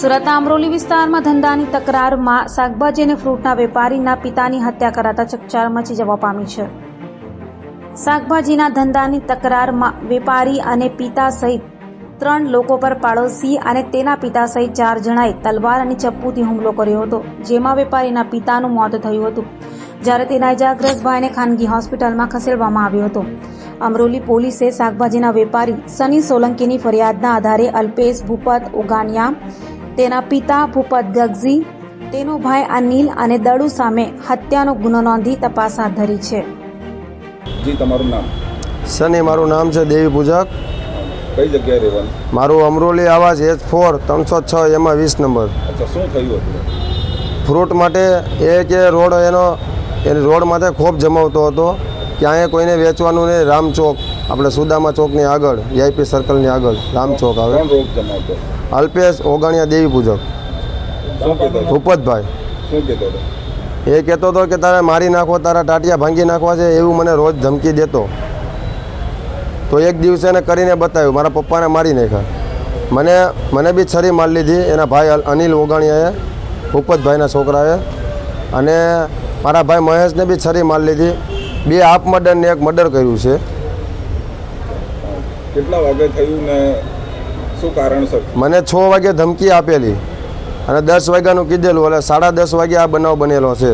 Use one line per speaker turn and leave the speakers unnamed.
સુરતના અમરોલી વિસ્તારમાં ધંધાની તકરારમાં શાકભાજી અને ફ્રૂટના વેપારીના પિતાની હત્યા કરાતા ચકચાર મચી જવા પામી છે. શાકભાજીના ધંધાની તકરારમાં વેપારી અને પિતા સહિત ત્રણ લોકો પર પાડોશી અને તેના પિતા સહિત ચાર જણાએ તલવાર અને ચપ્પુથી હુમલો કર્યો હતો, જેમાં વેપારીના પિતાનું મોત થયું હતું, જ્યારે તેના ઇજાગ્રસ્ત ભાઈને ખાનગી હોસ્પિટલમાં ખસેડવામાં આવ્યો હતો. અમરોલી પોલીસે શાકભાજીના વેપારી સની સોલંકીની ફરિયાદના આધારે અલ્પેશ ભૂપત ઉગાનિયા તેના પિતા ભૂપત ગગઝી તેનો ભાઈ અનિલ અને દડુ સામે હત્યાનો ગુનો નોંધી તપાસ હાથ ધરી છે.
જી તમારું નામ?
સને મારું નામ છે દેવી પૂજક.
કઈ જગ્યાએ રહેવાનું?
મારું અમરોલી આવાજ એચ ફોર ત્રણસો છ એમાં વીસ નંબર.
અચ્છા શું થયું હતું?
ફ્રૂટ માટે એ કે રોડ એનો એ રોડ માટે ખૂબ જમાવતો હતો. ક્યાંય કોઈને વેચવાનું નહીં રામ ચોક આપણે સુદામા ચોકની આગળ વીઆઈપી સર્કલની આગળ રામ ચોક આવે. અલ્પેશ ઓગાણિયા દેવી પૂજક. ભૂપતભાઈ. એ કહેતો હતો કે તારે મારી નાખો તારા ટાટિયા ભાંગી નાખવા છે એવું મને રોજ ધમકી દેતો. તો એક દિવસે એને કરીને બતાવ્યું મારા પપ્પાને મારી નાખ્યા. મને મને બી છરી મારી લીધી એના ભાઈ અનિલ ઓગાણિયાએ ભૂપતભાઈના છોકરાએ. અને મારા ભાઈ મહેશને બી છરી મારી લીધી. બે હાફ મર્ડર ને એક મર્ડર કર્યું છે.
કેટલા વાગે થયું ને શું કારણસર?
મને છ વાગે ધમકી આપેલી અને દસ વાગ્યાનું કીધેલું એટલે સાડા દસ વાગે આ બનાવ બનેલો છે.